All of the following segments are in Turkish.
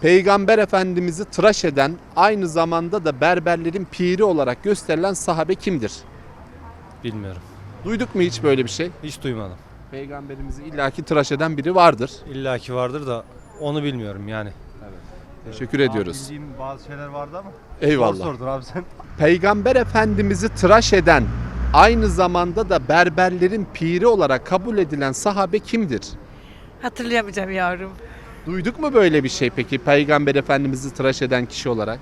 Peygamber Efendimiz'i tıraş eden, aynı zamanda da berberlerin piri olarak gösterilen sahabe kimdir? Bilmiyorum. Duyduk mu hiç böyle bir şey? Hiç duymadım. Peygamberimizi illaki tıraş eden biri vardır. İlla ki vardır da onu bilmiyorum yani. Teşekkür ediyoruz. Bildiğim bazı şeyler vardı ama. Eyvallah. Zor sordun abi sen. Peygamber Efendimiz'i tıraş eden, aynı zamanda da berberlerin piri olarak kabul edilen sahabe kimdir? Hatırlayamayacağım yavrum. Duyduk mu böyle bir şey peki Peygamber Efendimiz'i tıraş eden kişi olarak?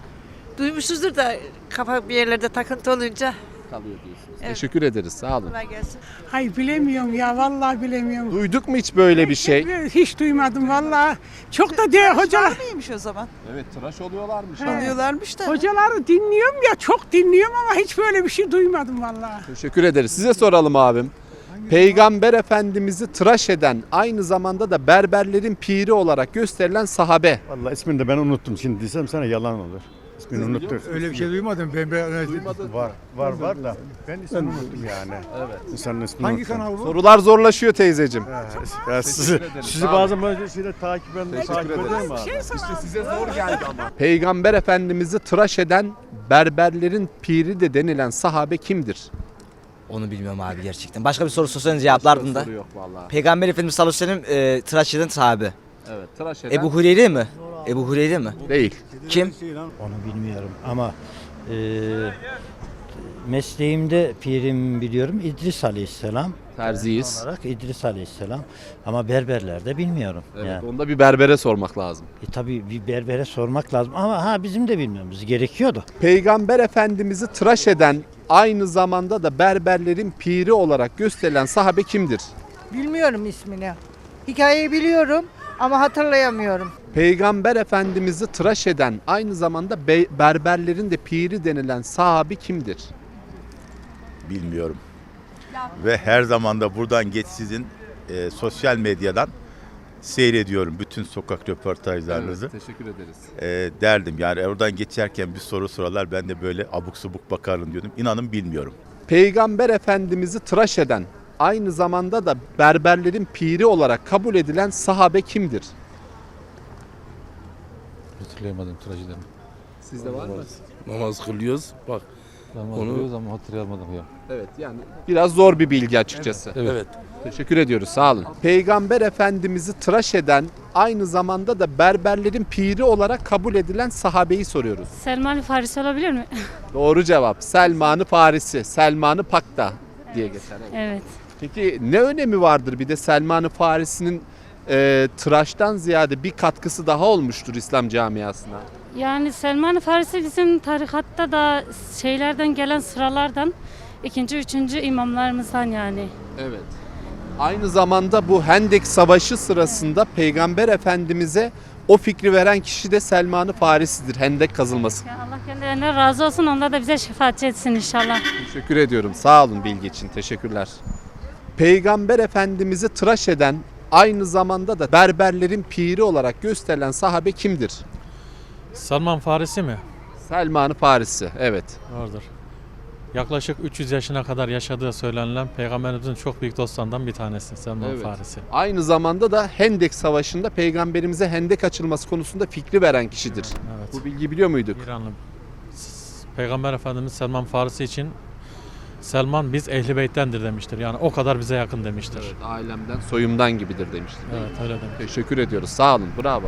Duymuşuzdur da kafa bir yerlerde takıntı olunca. Kalıyor diyorsunuz. Evet. Teşekkür ederiz sağ olun. Kolay gelsin. Hay bilemiyorum ya vallahi bilemiyorum. Duyduk mu hiç böyle bir şey? Hiç duymadım vallahi. Çok da diye hocalar mıymış o zaman? Evet tıraş oluyorlarmış. Oluyorlarmış da. hocaları dinliyorum ya çok dinliyorum ama hiç böyle bir şey duymadım vallahi. Teşekkür ederiz. Size soralım abim. Peygamber Efendimiz'i tıraş eden, aynı zamanda da berberlerin piri olarak gösterilen sahabe. Vallahi ismini de ben unuttum. Şimdi desem sana yalan olur. İsmini unuttum. Öyle bir şey duymadım ben. ben Var, var, var da. Ben ismini unuttum yani. Evet. İnsanın ismini Hangi unuttum. kanal bu? Sorular zorlaşıyor teyzeciğim. Ya sizi, sizi bazen böyle şeyler takip eden Teşekkür takip ederim abi. Size zor geldi ama. Peygamber Efendimiz'i tıraş eden, berberlerin piri de denilen sahabe kimdir? Onu bilmiyorum abi gerçekten. Başka bir soru sorsanız cevaplardım da. Soru yok vallahi. Peygamber Efendimiz sallallahu aleyhi ve sellem e, tıraş eden sahabe. Evet, tıraş eden Ebu Hureyre mi? Ebu Hureyre mi? değil. Kim? Onu bilmiyorum ama e, mesleğimde pirim biliyorum İdris Aleyhisselam. Terziyiz. Olarak İdris Aleyhisselam ama berberlerde bilmiyorum. Evet, yani. onu da bir berbere sormak lazım. E, tabii bir berbere sormak lazım ama ha bizim de bilmemiz gerekiyordu. Peygamber Efendimiz'i tıraş eden, aynı zamanda da berberlerin piri olarak gösterilen sahabe kimdir? Bilmiyorum ismini. Hikayeyi biliyorum ama hatırlayamıyorum. Peygamber Efendimiz'i tıraş eden, aynı zamanda be- berberlerin de piri denilen sahabe kimdir? bilmiyorum. Ve her zaman da buradan geç sizin e, sosyal medyadan seyrediyorum bütün sokak röportajlarınızı. teşekkür ederiz. E, derdim yani oradan geçerken bir soru soralar ben de böyle abuk subuk bakarım diyordum. İnanın bilmiyorum. Peygamber Efendimiz'i tıraş eden, aynı zamanda da berberlerin piri olarak kabul edilen sahabe kimdir? Hatırlayamadım trajeden. Sizde var mı? Namaz kılıyoruz. Bak. Namaz Onu- kılıyoruz ama hatırlayamadım ya. Evet yani biraz zor bir bilgi açıkçası. Evet. Teşekkür ediyoruz sağ olun. Peygamber Efendimiz'i tıraş eden, aynı zamanda da berberlerin piri olarak kabul edilen sahabeyi soruyoruz. Selman Farisi olabilir mi? Doğru cevap Selman-ı Farisi, Selman-ı Pakta diye geçer. evet. evet. Peki ne önemi vardır bir de Selman-ı Farisi'nin e, tıraştan ziyade bir katkısı daha olmuştur İslam camiasına? Yani Selman Farisi bizim tarikatta da şeylerden gelen sıralardan ikinci, üçüncü imamlarımızdan yani. Evet. Aynı zamanda bu Hendek Savaşı sırasında Peygamber Efendimiz'e o fikri veren kişi de Selman-ı Farisi'dir. Hendek kazılması. Allah kendilerinden razı olsun. Onlar da bize şefaatçi etsin inşallah. Teşekkür ediyorum. Sağ olun bilgi için. Teşekkürler. Peygamber Efendimiz'i tıraş eden, aynı zamanda da berberlerin piri olarak gösterilen sahabe kimdir? Salman Farisi mi? Selman-ı Farisi. Evet. Vardır. Yaklaşık 300 yaşına kadar yaşadığı söylenilen Peygamberimizin çok büyük dostlarından bir tanesi Salman Evet. Farisi. Aynı zamanda da Hendek Savaşı'nda peygamberimize hendek açılması konusunda fikri veren kişidir. Evet. Bu bilgiyi biliyor muyduk? İranlı. Peygamber Efendimiz Selman Farisi için Selman biz ehli beyttendir demiştir. Yani o kadar bize yakın demiştir. ailemden, soyumdan gibidir demiştir. Evet öyle demiş. Teşekkür ediyoruz. Sağ olun. Bravo.